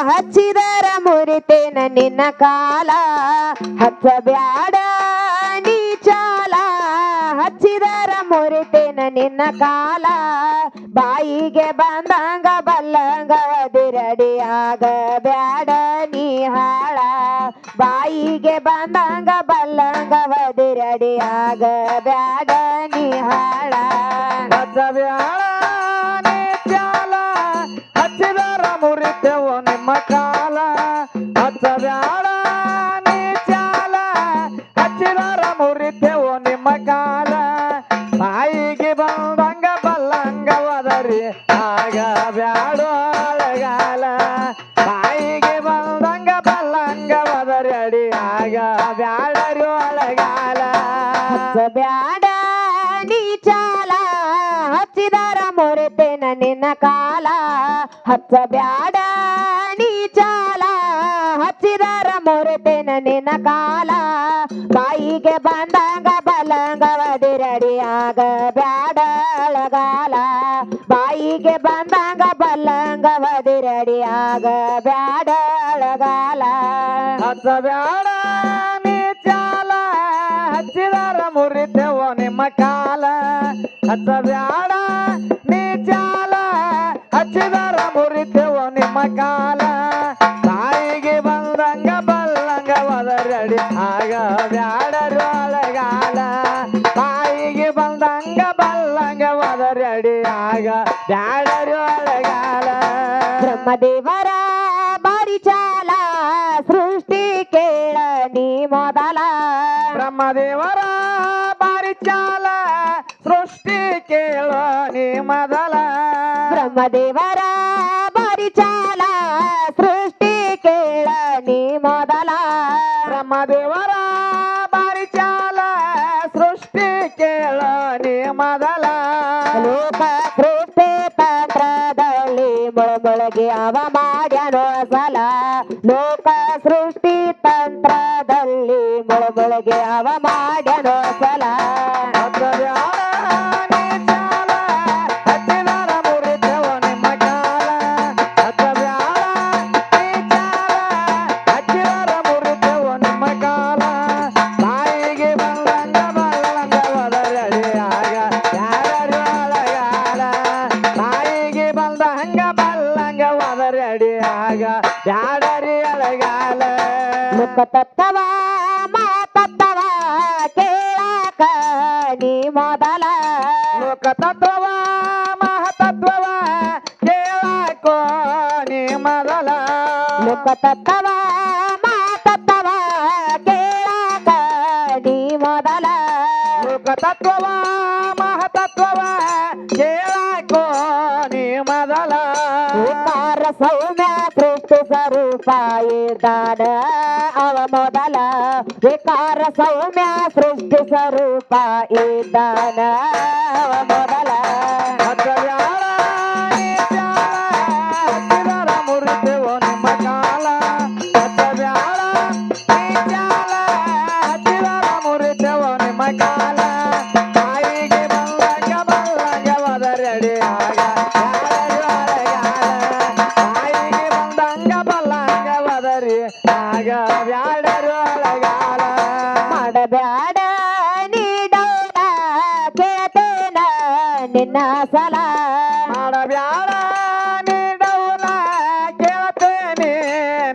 ಹಚ್ಚಿದರ ಮುರಿತೇನ ನಿನ್ನ ಕಾಲ. ಹಚ್ಚಬ್ಯಾಡ ನೀ ಚಾಲ. ಹಚ್ಚಿದರ ಮುರಿತೇನ ನಿನ್ನ ಕಾಲ. ಬಾಯಿಗೆ ಬಂದಂಗ ಬಲ್ಲಂಗ ಒದಿರಡಿಯಾಗ ಬ್ಯಾಡ ನೀ ಹಾಳ. ಬಾಯಿಗೆ ಬಂದಂಗ ಬಲ್ಲಂಗ ಒದಿರಡಿಯಾಗ ಬ್ಯಾಡ ನೀ ಹಾಳ. ಹಚ್ಚಬ್ಯಾಳ ಮುರಿತೆವು ನಿಮ್ಮ ಕಾಲ ಹಚ್ಚಬ್ಯಾಳ ನೀ ಚಾಲ ಹಚ್ಚಿದಾರ ಮುರಿತೆವು ನಿಮ್ಮ ಕಾಲ. ತಾಯಿಗೆ ಬಂದಂಗ ಬಲ್ಲಂಗ ಒದರಿ ಕಾಲ, ಹಚ್ಚ ಬ್ಯಾಡ, ನೀ ಚಾಲ, ಹಚ್ಚಿದರ ಮುರಿತೇನ ನಿನ್ನ ಕಾಲ. ಬಾಯಿಗೆ ಬಂದಂಗ ಬಲಂಗ ಆಗ ಬ್ಯಾಡ ಅಳಗಾಲ. ಬಾಯಿಗೆ ಬಂದಂಗ ಬಲ್ಲಂಗ ಒದಿರಡಿಯಾಗ ಬ್ಯಾಡಳಗಾಲ ಹಚ್ಚಬ್ಯಾಡ ನೀ ಚಾಲ, ಹಚ್ಚಿದಾರ ಮುರಿತೆವು ನಿಮ್ಮ ಕಾಲ. ಹಚ್ಚಬ್ಯಾಡ ಬ್ರಹ್ಮದೇವರ ಬಾರಿ ಚಾಲ ಸೃಷ್ಟಿ ಕೇಳ ನೀ ಮೊದಲ ಬ್ರಹ್ಮದೇವರ ಬಾರಿ ಚಾಲ ಸೃಷ್ಟಿ ಕೇಳ ನೀ ಮೊದಲ ಬ್ರಹ್ಮದೇವರ ಬಾರಿ ಚಾಲ ಸೃಷ್ಟಿ ಕೇಳ ನೀ అవమాడను ಯಾಡರಿ ಮುಖ ತತ್ತವ ಮಾತತ್ತವ ಕೇಳಕ ನೀ ಮೊದಲ. ಲೋಕ ತತ್ವವ ಮಹತತ್ವವ ಕೇಳಕೋ ನೀ ಮೊದಲ. ಮುಖ ತತ್ತವ ಮಾತತ್ತವ ಕೇಳಕ ನೀ ಮೊದಲ. ಲೋಕ ತತ್ವವ ಮಹತತ್ವವ ಕೇಳಕೋ ನೀ ಮೊದಲ. ವಿಕಾರ ಸೌಮ್ಯ ಸ್ವರೂಪ ಇದ್ದಾನ ಅವ ಮೊದಲ ವಿಕಾರ ಸೌಮ್ಯ ಸೃಷ್ಟಿ ಅವ ಮೊದಲ ನಿನ್ನ ಸಲ ಮಾಡಬ್ಯಾಡ ನೀಡೌಲ ಕೇಳ್ತೇನೆ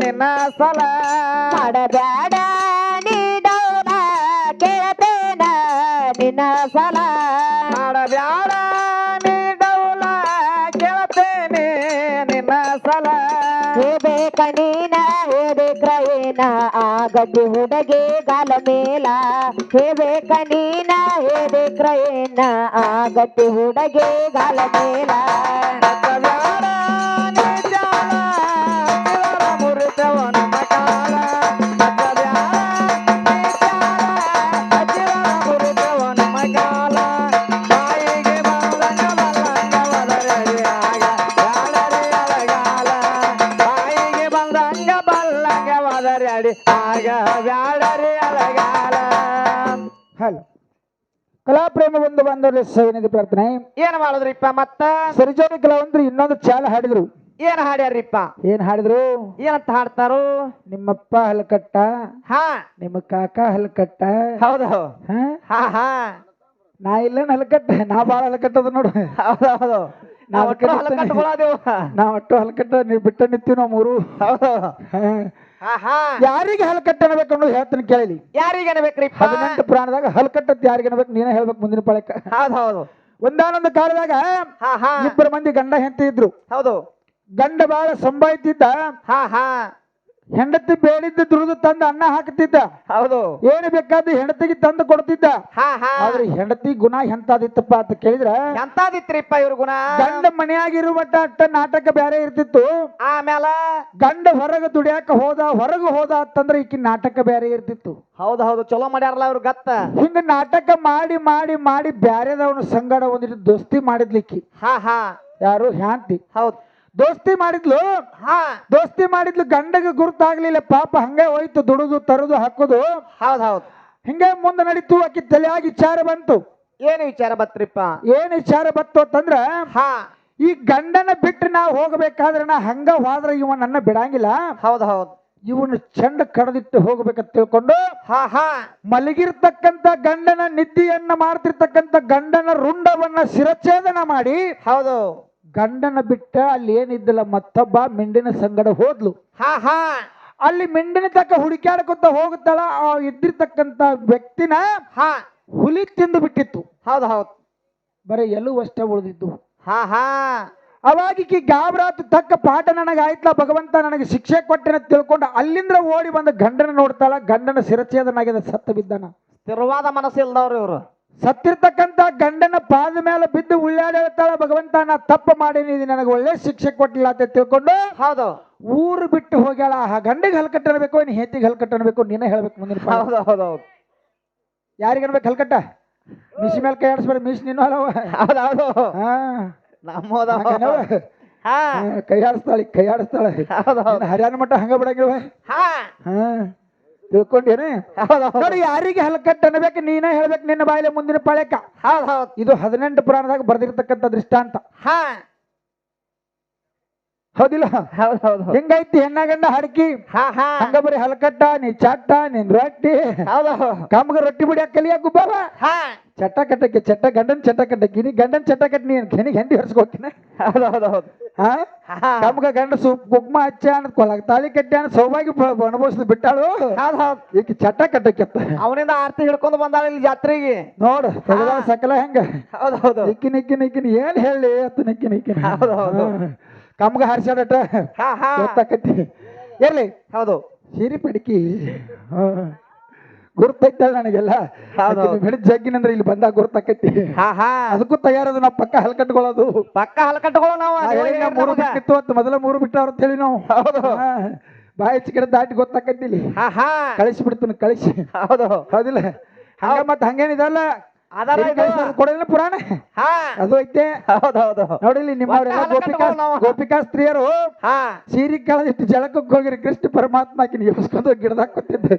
ನಿನ್ನ ಸಲ. ಮಾಡಬ್ಯಾಡ ನೀಡೌಲ ಕೇಳ್ತೇನ ನಿನ್ನ ಸಲ. ಮಾಡಬ್ಯಾಡ ನೀಡೌಲ ಕೇಳ್ತೇನೆ ನಿನ್ನ ಸಲ. ಬೇಕ ನೀನ ಹೇದೆ ಕ್ರಯೇನ ಗಡ್ಡಿ ಹುಡುಗೆ ಗಾಲ ಮೇಲ. ಹೇಬೇಕ ನೀನ ಹೇದೆ ಕ್ರಯೇನ ಗಡ್ಡಿ ಹುಡುಗೆ ಗಾಲ ಮೇಲ. ಕಲಾಪ್ರೇಮ ಬಂದು ಬಂದವರಲ್ಲಿ ಸವಿನದಿ ಪ್ರಾರ್ಥನೆ. ಏನ್ ಮಾಡಿದ್ರಿಪ್ಪ ಮತ್ತ? ಸರಿಜೋಡಿ ಕಲಾವಂತರು ಇನ್ನೊಂದು ಚಾಲ ಹಾಡಿದ್ರು. ಏನ್ ಹಾಡ್ಯಾರಿಪ್ಪ ಏನ್ ಹಾಡಿದ್ರು? ಏನಂತ ಹಾಡ್ತಾರು? ನಿಮ್ಮಪ್ಪ ಹಲ್ಕಟ್ಟ. ಹಾ. ನಿಮ್ಮ ಕಾಕ ಹಲ್ಕಟ್ಟ. ಹೌದು. ಹಾ? ಹಾ ನಾ ಇಲ್ಲ ಹಲ್ಕಟ್ಟ? ನಾ ಬಾಳ ಹಲಕಟ್ಟದ ನೋಡು. ಹೌದು ಹೌದು. ನಾವು ಒಟ್ಟು ಅದಕ್ಕೆ ಹೊಲ ನಿಂತೇನೆ. ನಾ ಒಟ್ಟು ಹಲಕಟ್ಟ ನೀವ್ ಬಿಟ್ಟ ನಿಂತೀವಿ ನಾವು ಮೂರು. ಹೌದು. ಯಾರಿಗೆ ಹಲಕಟ್ಟೆ ಅನ್ಬೇಕು ಅನ್ನೋದು ಹೇಳ್ತೀನಿ ಕೇಳಿ ಯಾರಿಗೆ ಅನ್ಬೇಕ್ರಿ ಹದಿನೆಂಟು ಪುರಾಣದಾಗ ಹಲ್ಕಟ್ಟತ್ ಯಾರಿಗೆ ಅನ್ಬೇಕು ನೀನೇ ಹೇಳ್ಬೇಕು ಮುಂದಿನ ಪಳಕ ಹೌದು ಹೌದು ಒಂದಾನೊಂದು ಕಾಲದಾಗ ಇಬ್ಬರು ಮಂದಿ ಗಂಡ ಹೆಂಡತಿ ಇದ್ರು. ಹೌದು. ಗಂಡ ಬಾಳ ಸಂಭಾಯ್ತಿದ್ದ ಹಾ ಹಾ ಹೆಂಡತಿ ಬೇಡಿದ್ದ ದುಡಿದು ತಂದು ಅನ್ನ ಹಾಕ್ತಿದ್ದ ಹೌದು. ಏನು ಬೇಕಾದ ಹೆಂಡತಿಗೆ ತಂದು ಕೊಡ್ತಿದ್ದ. ಹಾ ಹಾ. ಆದ್ರೆ ಹೆಂಡತಿ ಗುಣ ಎಂತಾದಿತ್ತಪ್ಪ ಅಂತ ಕೇಳಿದ್ರ ಎಂತಾದಿತ್ರಿಪ್ಪ ಇವ್ರ ಗುಣ? ಗಂಡ ಮನೆಯಾಗಿರುವ ಅಟ್ಟ ನಾಟಕ ಬೇರೆ ಇರ್ತಿತ್ತು. ಆಮೇಲೆ ಗಂಡ ಹೊರಗ ದುಡಿಯಾಕ ಹೋದ ಹೊರಗ ಹೋದ ಅಂತಂದ್ರೆ ಈಕಿ ನಾಟಕ ಬೇರೆ ಇರ್ತಿತ್ತು. ಹೌದು ಹೌದು. ಚಲೋ ಮಾಡ್ಯಾರಲ್ಲ ಅವ್ರ ಗತ್ತ. ಹಿಂಗ ನಾಟಕ ಮಾಡಿ ಮಾಡಿ ಮಾಡಿ ಬ್ಯಾರೆದವನ ಸಂಗಡ ಒಂದಿಟ್ಟು ದೋಸ್ತಿ ಮಾಡಿದ್ಲಿಕ್ಕಿ ಹಾ ಹಾ. ಯಾರು ಹ್ಯಾಂತಿ. ಹೌದು. ದೋಸ್ತಿ ಮಾಡಿದ್ಲು? ಹಾ. ದೋಸ್ತಿ ಮಾಡಿದ್ಲು ಗಂಡಗ ಗುರುತಾಗ್ಲಿಲ್ಲ ಪಾಪ ಹಂಗೆ ಹೋಯ್ತು ದುಡುದು ತರದು ಹಾಕುದು. ಹೌದು ಹೌದು. ಹಿಂಗೆ ಮುಂದೆ ನಡೀತು ಆಕಿ ತಲೆಯಾಗಿ ವಿಚಾರ ಬಂತು. ಏನು ವಿಚಾರ ಬತ್ರಿಪ್ಪ? ಏನ್ ವಿಚಾರ ಬತ್ತು ಅಂತಂದ್ರ ಹಾ. ಈ ಗಂಡನ ಬಿಟ್ಟು ನಾ ಹೋಗ್ಬೇಕಾದ್ರೆ ನಾ ಹಂಗ ಹೋದ್ರೆ ಇವ ನನ್ನ ಬಿಡಂಗಿಲ್ಲ. ಹೌದು ಹೌದು. ಇವನು ಚಂಡ ಕಡದಿಟ್ಟು ಹೋಗ್ಬೇಕಂತ ತಿಳ್ಕೊಂಡು ಹಾ ಹಾ. ಮಲಗಿರ್ತಕ್ಕಂತ ಗಂಡನ ನಿದ್ದೆಯನ್ನ ಮಾಡ್ತಿರ್ತಕ್ಕಂತ ಗಂಡನ ರುಂಡವನ್ನ ಶಿರಚ್ಛೇದನ ಮಾಡಿ ಹೌದು. ಗಂಡನ ಬಿಟ್ಟ ಅಲ್ಲಿ ಏನಿದ್ದಿಲ್ಲ ಮತ್ತೊಬ್ಬ ಮಿಂಡಿನ ಸಂಗಡ ಹೋದ್ಲು. ಹಾ ಹಾ. ಅಲ್ಲಿ ಮಿಂಡಿನ ತಕ್ಕ ಹುಡುಕ್ಯಾಡ್ಕೊತ ಹೋಗುತ್ತಾಳ ಆ ಇದ್ದಿರ್ತಕ್ಕಂಥ ವ್ಯಕ್ತಿನ ಹಾ. ಹುಲಿ ತಿಂದು ಬಿಟ್ಟಿತ್ತು. ಹೌದು ಹೌದು. ಬರೀ ಎಲ್ಲೂ ಅಷ್ಟೇ ಉಳಿದಿದ್ದು. ಹಾ ಹಾ. ಅವಾಗಿಕಿ ಗಾಬರಾತು ತಕ್ಕ ಪಾಠ ನನಗಾಯ್ತಲ್ಲ ಭಗವಂತ ನನಗೆ ಶಿಕ್ಷೆ ಕೊಟ್ಟೆನ ತಿಳ್ಕೊಂಡು ಅಲ್ಲಿಂದ ಓಡಿ ಬಂದ ಗಂಡನ ನೋಡ್ತಾಳ ಗಂಡನ ಸಿರಚೇದನಾಗಿದೆ ಸತ್ತ ಬಿದ್ದಾನ. ಸ್ಥಿರವಾದ ಮನಸ್ಸಿಲ್ದವ್ರು ಇವ್ರು. ಸತ್ತಿರ್ತಕ್ಕಂಥ ಗಂಡನ ಪಾದ ಮೇಲೆ ಬಿದ್ದು ಉಳ್ಳಾಡ ಹೇಳ್ತಾಳ ಭಗವಂತ ನಾ ತಪ್ಪು ಮಾಡೀನಿ ಇದು ನನಗೆ ಒಳ್ಳೆ ಶಿಕ್ಷೆ ಕೊಟ್ಟಿಲ್ಲ ಅಂತ ತಿಳ್ಕೊಂಡು ಹೌದು. ಊರು ಬಿಟ್ಟು ಹೋಗ್ಯಾಳ. ಆ ಗಂಡಿಗೆ ಹಲ್ಕಟ್ಟ ಅನ್ಬೇಕು ಇನ್ನು ಹೆತ್ತಿಗೆ ಹಲ್ಕಟ್ಟ ಅನ್ಬೇಕು ನೀನೇ ಹೇಳ್ಬೇಕು ಮುಂದಿನ. ಹೌದು ಹೌದು ಹೌದು. ಯಾರಿಗೆ ಅನ್ಬೇಕು ಹಲ್ಕಟ್ಟ ಮಿಶಿ ಮೇಲೆ ಕೈ ಆಡಿಸ್ಬೇಡ ಮಿಸ್ ನೀನು ಅಲ್ಲವ. ಹೌದು ಹೌದು. ಹಾ. ನಮ್ಮದ ಕೈ ಆಡಿಸ್ತಾಳೆ ಕೈ ಆಡಿಸ್ತಾಳೆ. ಹರಿಯಾಣ ಮಟ್ಟ ಹಂಗ ಬಿಡಂಗಿಲ್ವ? ಹಾ. ಹಾ. ತಿಳ್ಕೊಂಡೇನೆ ನೋಡಿ ಯಾರಿಗೆ ಹಲಕಟ್ಟು ಅನ್ಬೇಕು ನೀನ ಹೇಳ್ಬೇಕು ನಿನ್ನ ಬಾಯಿಲೆ ಮುಂದಿನ ಪಳೆಕ ಇದು ಹದಿನೆಂಟು ಪುರಾಣದಾಗ ಬರ್ದಿರ್ತಕ್ಕಂಥ ದೃಷ್ಟಾಂತ. ಹಾ. ಹೌದಿಲ್ಲ? ಹೌದು ಹೌದು ಹೆಂಗೈತಿ ಹೆಣ್ಣ ಗಂಡ ಹಡಕಿ? ಹಾ ಹಾ. ಹಂಗ ಬರೀ ಹಲಕಟ್ಟ ನೀ ಚಟ್ಟ ನಿನ್ ರೊಟ್ಟಿ. ಹೌದು ಕಮ್ಗ ರೊಟ್ಟಿ ಬಿಡಿ ಕಲಿಯ ಗುಬ್ಬಾರ. ಹಾ. ಚಟ್ಟ ಕಟ್ಟಕ್ಕೆ ಚಟ್ಟ ಗಂಡನ್ ಚಟ್ಟ ಕಟ್ಟಕ್ಕೆ ನೀ ಗಂಡನ್ ಚಟ್ಟ ಕಟ್ಟಿ ನೀನ್ ಕೆನಿಗೆ ಹೆಂಡಿ ಹರ್ಸ್ಕೋಕಿನ ಹೌದು ಹೌದು ಹೌದು. ಹಾ? ಕಮ್ಗ ಗಂಡ ಸೂಪ್ ಕುಗ್ಮ ಹಚ್ಚ ಅನ್ನದ್ ಕೊಳಗ ತಾಳಿ ಕಟ್ಟಿ ಅನ್ನ ಸೌಭಾಗ್ಯ ಅನುಭವಿಸಿದ್ ಬಿಟ್ಟಾಳು. ಈಕಿ ಚಟ್ಟ ಕಟ್ಟಕ್ಕೆ ಅವನಿಂದ ಆರ್ತಿ ಹಿಡ್ಕೊಂಡು ಬಂದಾಳ ಇಲ್ಲಿ ಜಾತ್ರೆಗೆ. ನೋಡು ಸಕಲ ಹೆಂಗ. ಹೌದು ಹೌದು ನಿಕ್ಕಿ ನಿಕ್ಕಿ ನಿಕ್ಕಿನ ಏನ್ ಹೇಳಿ ಅತ್ತ ನಿಕ್ಕಿ ನಿಕ್ಕಿ. ಹೌದು, ಕಮ್ಗ ಹರ್ಸಾಡಟ ಹಾ ಹಾ. ಗೊತ್ತಾಕತಿ ಎಲ್ಲಿ? ಹೌದು. ಸಿರಿ ಪಡಿಕಿ. ಗುರ್ತೈತಲ್ಲ ನನಗೆಲ್ಲ. ಬೆಳಿ ಜಗ್ಗಿನಂದ್ರೆ ಇಲ್ಲಿ ಬಂದಾಗ ಗುರ್ತಾಕೈತಿ ಹಾ ಹಾ. ಅದಕ್ಕೂ ತಯಾರದು ನಾವು ಪಕ್ಕ ಹಲ್ಕಟ್ಕೊಳ್ಳೋದು ಪಕ್ಕ ಹಲ್ಕಟ್ಟಗಳು ನಾವು ನಾ ಅದೇ ಮೂರು. ಬಿಟ್ಟಿತ್ತು ಅಂತ ಮೊದಲ ಮೂರು ಬಿಟ್ಟವ್ರ ಅಂತ ಹೇಳಿ ನಾವು. ಹೌದು. ಬಾಯಿ ಚಿಕ್ಕಡೆ ದಾಟಿ ಗೊತ್ತಾಕೈತಿ ಇಲ್ಲಿ. ಹಾ ಹಾ. ಕಳಿಸಿ ಬಿಡ್ತೀನಿ ಕಳಿಸಿ. ಹೌದು. ಹೌದಿಲ್ಲ? ಹಂಗ ಮತ್ತೆ ಹಂಗೇನಿದಲ್ಲ? ಅದರ ಇದು. ಕೊಡಲಿಲ್ಲ ಪುರಾಣ? ಹಾ. ಅದು ಐತೆ. ಹೌದು ಹೌದು ನೋಡಿಲಿ ನಿಮ್ಮವರೆಲ್ಲ ಒಟ್ಟ ಗೋಪಿಕಾ ನಾವು. ಗೋಪಿಕಾ ಸ್ತ್ರೀಯರು ಹಾ. ಸೀರೆ ಕಳೆದಿಟ್ಟು ಜಳಕಕ್ಕೆ ಹೋಗಿರಿ ಕೃಷ್ಣ ಪರಮಾತ್ಮ ಎಬ್ಸ್ಕೊಂಡು ಗಿಡದಾಗ ಕೂತಿದ್ದೆ.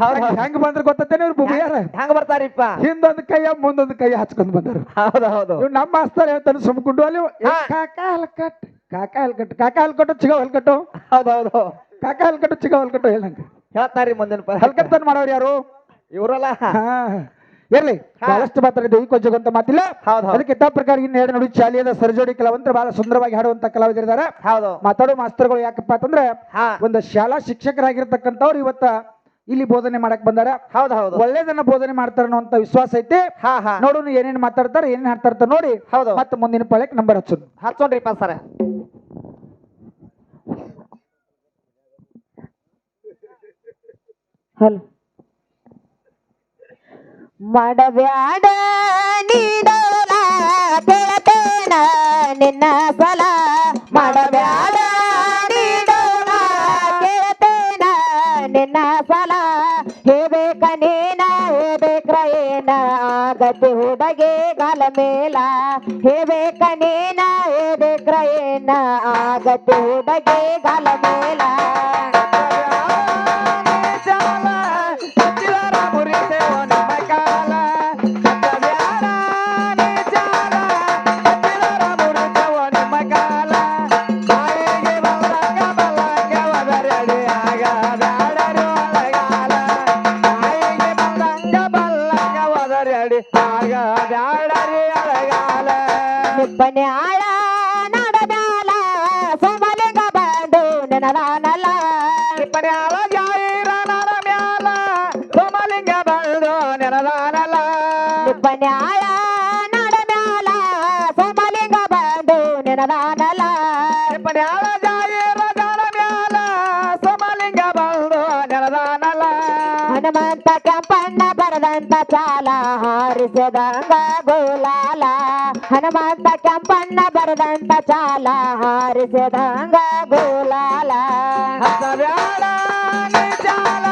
ಹೌದ್ ಹೆಂಗ್ ಬಂದ್ರೆ ಗೊತ್ತೇನೆ ಇವ್ರು ಹೆಂಗ್ ಬರ್ತಾರಿಪ್ಪ? ಹಿಂದೊಂದು ಕೈಯ ಮುಂದೊಂದು ಕೈ ಹಚ್ಕೊಂಡ್ ಬಂದರು. ಹೌದು ಹೌದು ಇವ್ ನಮ್ಮ ಮಾಸ್ತರ್ ಹೇಳ್ತಾನೆ ಸುಮ್ಕೊಂಡು ಅಲ್ಲಿ ಏ, ಹಾ. ಕಾಕ ಹಲ್ಕಟ್ ಕಾಕ ಹಲ್ಕಟ್ ಕಾಕ ಹಲ್ಕಟ್ಟು ಚಿಗ ಹಲ್ಕಟ್ಟು ಹೌದೌದು. ಹೌದು ಕಾಕ ಹಲ್ಕಟ್ಟು ಚಿಗ ಹಲ್ಕಟ್ಟು ಹೇಳಂಗ ಹೇಳ್ತಾರಿ ಮುಂದಿನ ಹಲ್ಕಟ್ ಹಲ್ಕಟ್ಟನ್ ಮಾಡೋರು ಯಾರು? ಇವರಲ್ಲ. ಹಾ. ಇರ್ಲಿ ಬಹಳಷ್ಟು ಮಾತಾಡಿದ್ದು ಈ ಕೊಂಚಗೊಂತ ಮಾತಿಲ್ಲ. ಅದಕ್ಕೆ ಇದ್ದ ಪ್ರಕಾರ ಇನ್ನು ಎರಡು ನೋಡಿ ಚಾಲಿಯದ ಸರ್ಜೋಡಿ ಕಲಾವಂತರು ಬಹಳ ಸುಂದರವಾಗಿ ಹಾಡುವಂತ ಕಲಾವಿದರಿದ್ದಾರೆ ಹೌದು. ಮಾತಾಡೋ ಮಾಸ್ತರ್ಗಳು ಯಾಕಪ್ಪ ಅಂತಂದ್ರೆ ಹಾ. ಒಂದು ಶಾಲಾ ಶಿಕ್ಷಕರಾಗಿರ್ತಕ್ಕಂಥವ್ರು ಇವತ್ತ ಇಲ್ಲಿ ಬೋಧನೆ ಮಾಡಕ್ ಬಂದಾರ. ಹೌದು ಹೌದು. ಒಳ್ಳೇದನ್ನ ಬೋಧನೆ ಮಾಡ್ತಾರ ಅನ್ನುವಂತ ವಿಶ್ವಾಸ ಐತಿ. ಹಾ ಹಾ. ನೋಡೋಣ ಏನೇನ್ ಮಾತಾಡ್ತಾರ ಏನೇನ್ ಹಾಡ್ತಾರ ನೋಡಿ. ಹೌದು. ಮತ್ತೆ ಮುಂದಿನ ಪಳಕ್ ನಂಬರ್ ಹಚ್ಚೋದು. ಹಚ್ಚೋಣ್ರಿಪ್ಪ ಸರ. ಹಲ್. ಮಾಡಬ್ಯಾಡ ನೀಡೋಲ ಕೇಳತೇನ ನಿನ್ನ ಸಲ. ಮಾಡಬ್ಯಾಡ ನೀಡೋಲ ಕೇಳತೇನ ನಿನ್ನ ಸಲ. ಹೇಬೇಕ ನೀನ ಹೇಬೇಕ್ರ ಏನ? ಆಗತಿ ಹುಡುಗೆ ಗಲ ಮೇಲ. ಹೇಬೇಕ ನೀನ ಹೇಬೇಕ್ರ ಏನ? ಆಗತಿ ಹುಡುಗಿ ಗಾಲ ಮೇಲ. ಬ್ಯಾಡರಿ ಅಡಿ ಆಗ ಬ್ಯಾಡರಿ ಅಳಗಾಲ ನಿಬ್ಬನೆ ಆಳ ನಡದಾಲ ಸುಮಲಿಂಗ ಬಂದು ನೆನದಾನಲ್ಲ. ನಿಬ್ಬನೆ ಆಳ ಜಾಯಿರ ನರ ಮ್ಯಾಲ ಸುಮಲಿಂಗ ಬಂದು ನೆನದಾನಲ್ಲ. ನಿಬ್ಬನೆ ಆಳ ನಡದಾಲ ಸುಮಲಿಂಗ ಬಂದು ನೆನದಾನಲ್ಲ. ನಿಬ್ಬನೆ ಆಳ ಜಾಯಿ ಕೆಂಪಣ್ಣ ಬರದಂತ ಚಾಲ ಹಾರಿಸದಂಗ ಗೋಲಾಲ. ಹನುಮಂತ ಕೆಂಪಣ್ಣ ಬರದಂತ ಚಾಲ ಹಾರಿಸದಂಗ ಗೋಲಾಲ. ಚಾಲ